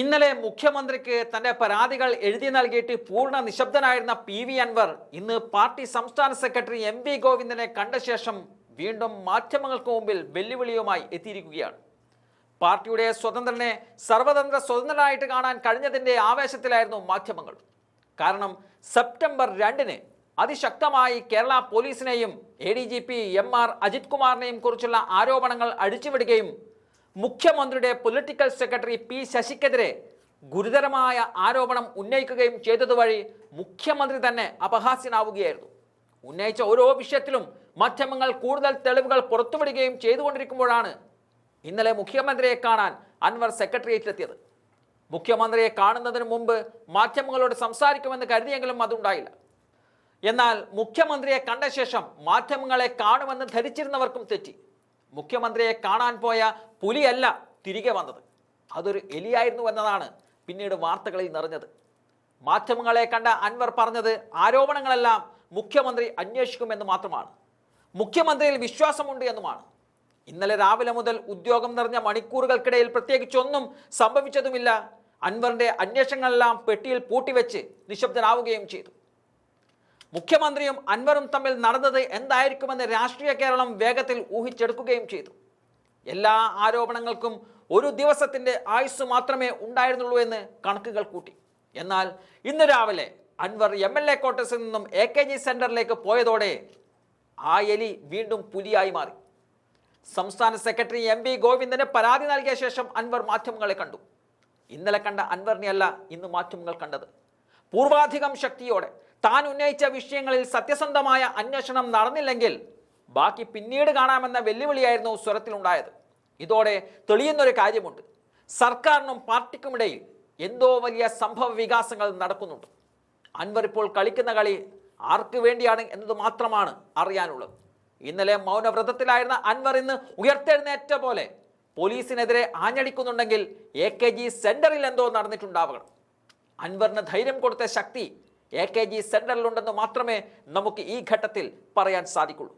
ഇന്നലെ മുഖ്യമന്ത്രിക്ക് തന്റെ പരാതികൾ എഴുതി നൽകിയിട്ട് പൂർണ നിശബ്ദനായിരുന്ന പി വി അൻവർ ഇന്ന് പാർട്ടി സംസ്ഥാന സെക്രട്ടറി എം വി ഗോവിന്ദനെ കണ്ട ശേഷം വീണ്ടും മാധ്യമങ്ങൾക്ക് മുമ്പിൽ വെല്ലുവിളിയുമായി എത്തിയിരിക്കുകയാണ്. പാർട്ടിയുടെ സ്വതന്ത്രനെ സർവതന്ത്ര സ്വതന്ത്രനായിട്ട് കാണാൻ കഴിഞ്ഞതിന്റെ ആവേശത്തിലായിരുന്നു മാധ്യമങ്ങൾ. കാരണം സെപ്റ്റംബർ രണ്ടിന് അതിശക്തമായി കേരള പോലീസിനെയും A D G P M R Ajith കുമാറിനെയും കുറിച്ചുള്ള ആരോപണങ്ങൾ അഴിച്ചുവിടുകയും മുഖ്യമന്ത്രിയുടെ പൊളിറ്റിക്കൽ സെക്രട്ടറി പി ശശിക്കെതിരെ ഗുരുതരമായ ആരോപണം ഉന്നയിക്കുകയും ചെയ്തതുവഴി മുഖ്യമന്ത്രി തന്നെ അപഹാസ്യനാവുകയായിരുന്നു. ഉന്നയിച്ച ഓരോ വിഷയത്തിലും മാധ്യമങ്ങൾ കൂടുതൽ തെളിവുകൾ പുറത്തുവിടുകയും ചെയ്തുകൊണ്ടിരിക്കുമ്പോഴാണ് ഇന്നലെ മുഖ്യമന്ത്രിയെ കാണാൻ അൻവർ സെക്രട്ടേറിയറ്റിലെത്തിയത്. മുഖ്യമന്ത്രിയെ കാണുന്നതിന് മുമ്പ് മാധ്യമങ്ങളോട് സംസാരിക്കുമെന്ന് കരുതിയെങ്കിലും അതുണ്ടായില്ല. എന്നാൽ മുഖ്യമന്ത്രിയെ കണ്ട ശേഷം മാധ്യമങ്ങളെ കാണുമെന്ന് ധരിച്ചിരുന്നവർക്കും തെറ്റി. മുഖ്യമന്ത്രിയെ കാണാൻ പോയ പുലിയല്ല തിരികെ വന്നത്. അതൊരു എലിയായിരുന്നു എന്നതാണ് പിന്നീട് വാർത്തകളിൽ നിറഞ്ഞത്. മാധ്യമങ്ങളെ കണ്ട അൻവർ പറഞ്ഞത് ആരോപണങ്ങളെല്ലാം മുഖ്യമന്ത്രി അന്വേഷിക്കുമെന്ന് മാത്രമാണ്. മുഖ്യമന്ത്രിയിൽ വിശ്വാസമുണ്ട് എന്നുമാണ്. ഇന്നലെ രാവിലെ മുതൽ ഉദ്യോഗം നിറഞ്ഞ മണിക്കൂറുകൾക്കിടയിൽ പ്രത്യേകിച്ചൊന്നും സംഭവിച്ചതുമില്ല. അൻവറിന്റെ അന്വേഷണങ്ങളെല്ലാം പെട്ടിയിൽ പൂട്ടിവെച്ച് നിശബ്ദനാവുകയും ചെയ്തു. മുഖ്യമന്ത്രിയും അൻവറും തമ്മിൽ നടന്നത് എന്തായിരിക്കുമെന്ന് രാഷ്ട്രീയ കേരളം വേഗത്തിൽ ഊഹിച്ചെടുക്കുകയും ചെയ്തു. എല്ലാ ആരോപണങ്ങൾക്കും ഒരു ദിവസത്തിന്റെ ആയുസ് മാത്രമേ ഉണ്ടായിരുന്നുള്ളൂ എന്ന് കണക്കുകൾ കൂട്ടി. എന്നാൽ ഇന്ന് രാവിലെ അൻവർ എം എൽ എ ക്വാർട്ടേഴ്സിൽ നിന്നും എ കെ ജി സെന്ററിലേക്ക് പോയതോടെ ആ എലി വീണ്ടും പുലിയായി മാറി. സംസ്ഥാന സെക്രട്ടറി എം വി ഗോവിന്ദന് പരാതി നൽകിയ ശേഷം അൻവർ മാധ്യമങ്ങളെ കണ്ടു. ഇന്നലെ കണ്ട അൻവറിനെയല്ല ഇന്ന് മാധ്യമങ്ങൾ കണ്ടത്. പൂർവാധികം ശക്തിയോടെ താൻ ഉന്നയിച്ച വിഷയങ്ങളിൽ സത്യസന്ധമായ അന്വേഷണം നടന്നില്ലെങ്കിൽ ബാക്കി പിന്നീട് കാണാമെന്ന വെല്ലുവിളിയായിരുന്നു സ്വരത്തിലുണ്ടായത്. ഇതോടെ തെളിയുന്നൊരു കാര്യമുണ്ട്. സർക്കാരിനും പാർട്ടിക്കുമിടയിൽ എന്തോ വലിയ സംഭവ വികാസങ്ങൾ നടക്കുന്നുണ്ട്. അൻവർ ഇപ്പോൾ കളിക്കുന്ന കളി ആർക്ക് വേണ്ടിയാണ് എന്നത് മാത്രമാണ് അറിയാനുള്ളത്. ഇന്നലെ മൗനവ്രതത്തിലായിരുന്ന അൻവർ ഇന്ന് ഉയർത്തെഴുന്നേറ്റ പോലെ പോലീസിനെതിരെ ആഞ്ഞടിക്കുന്നുണ്ടെങ്കിൽ എ കെ ജി സെന്ററിൽ എന്തോ നടന്നിട്ടുണ്ടാവണം. അൻവറിന് ധൈര്യം കൊടുത്ത ശക്തി എ കെ ജി സെന്ററിലുണ്ടെന്ന് മാത്രമേ നമുക്ക് ഈ ഘട്ടത്തിൽ പറയാൻ സാധിക്കുള്ളൂ.